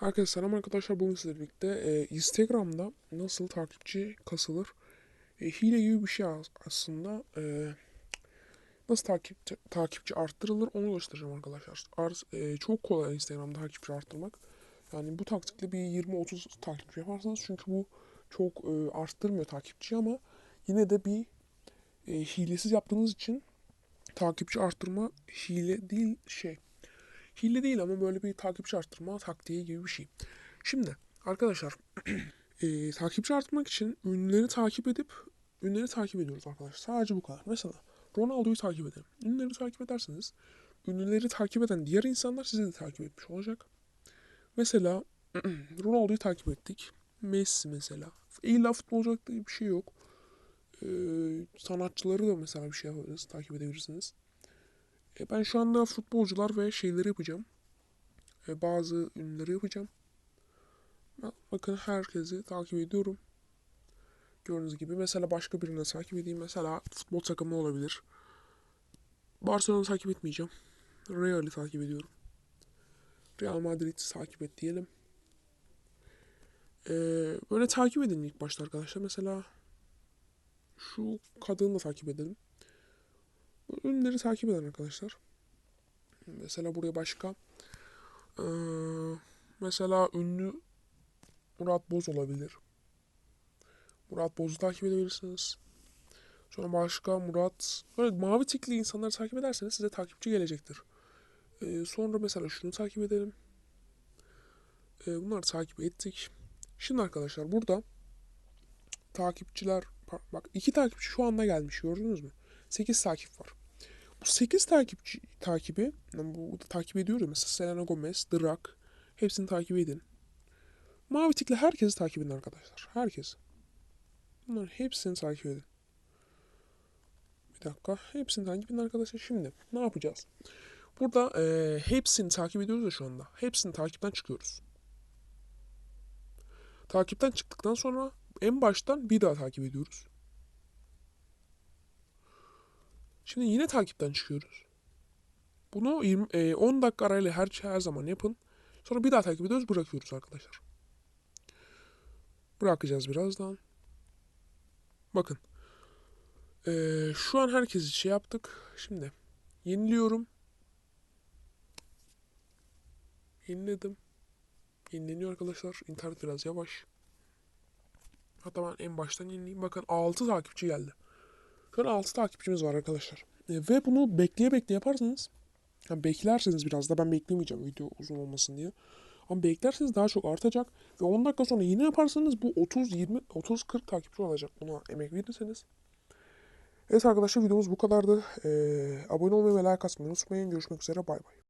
Herkese selam arkadaşlar. Bugün sizlerle birlikte e, Instagram'da nasıl takipçi kasılır? E, hile gibi bir şey as- aslında. E, nasıl takipçi, takipçi arttırılır onu göstereceğim arkadaşlar. Art, e, çok kolay Instagram'da takipçi arttırmak. Yani bu taktikle bir 20-30 takipçi yaparsınız. Çünkü bu çok e, arttırmıyor takipçi ama yine de bir e, hilesiz yaptığınız için takipçi arttırma hile değil şey. Hile değil ama böyle bir takipçi arttırma taktiği gibi bir şey. Şimdi arkadaşlar eee, takipçi arttırmak için ünlüleri takip edip ünlüleri takip ediyoruz arkadaşlar. Sadece bu kadar. Mesela Ronaldo'yu takip edelim. Ünlüleri takip ederseniz ünlüleri takip eden diğer insanlar sizi de takip etmiş olacak. Mesela Ronaldo'yu takip ettik. Messi mesela. İlla futbolcu diye bir şey yok. Eee, sanatçıları da mesela bir şey yapabiliriz. Takip edebilirsiniz. E, ben şu anda futbolcular ve şeyleri yapacağım. E, bazı ünlüleri yapacağım. Bakın herkesi takip ediyorum. Gördüğünüz gibi mesela başka birini takip edeyim. Mesela futbol takımı olabilir. Barcelona'yı takip etmeyeceğim. Real'i takip ediyorum. Real Madrid takip et diyelim. E, böyle takip edin ilk başta arkadaşlar. Mesela şu kadını da takip edelim. Ünlüleri takip eden arkadaşlar. Mesela buraya başka eee, mesela ünlü Murat Boz olabilir. Murat Boz'u takip edebilirsiniz. Sonra başka Murat böyle mavi tikli insanları takip ederseniz size takipçi gelecektir. Eee, sonra mesela şunu takip edelim. Eee, bunları takip ettik. Şimdi arkadaşlar burada takipçiler bak iki takipçi şu anda gelmiş gördünüz mü? 8 takip var. Bu 8 takipçi takibi, bu takip ediyorum mesela Selena Gomez, The Rock, hepsini takip edin. Mavi tikli herkesi takip edin arkadaşlar. Herkes. Bunların hepsini takip edin. Bir dakika. Hepsini takip edin arkadaşlar. Şimdi ne yapacağız? Burada eee, hepsini takip ediyoruz ya şu anda. Hepsini takipten çıkıyoruz. Takipten çıktıktan sonra en baştan bir daha takip ediyoruz. Şimdi yine takipten çıkıyoruz. Bunu 20, e, 10 dakika arayla her, her zaman yapın. Sonra bir daha takip ediyoruz, bırakıyoruz arkadaşlar. Bırakacağız birazdan. Bakın. E, şu an herkes şey yaptık. Şimdi yeniliyorum. Yeniledim. Yenileniyor arkadaşlar. İnternet biraz yavaş. Hatta ben en baştan yenileyim. Bakın 6 takipçi geldi. Şu an 6 takipçimiz var arkadaşlar. E, ve bunu bekleye bekleye yaparsanız yani beklerseniz biraz da ben beklemeyeceğim video uzun olmasın diye. Ama beklerseniz daha çok artacak ve 10 dakika sonra yine yaparsanız bu 30 20 30 40 takipçi olacak. Buna emek verirseniz. Evet arkadaşlar videomuz bu kadardı. Ee, abone olmayı ve like atmayı unutmayın. Görüşmek üzere. Bay bay.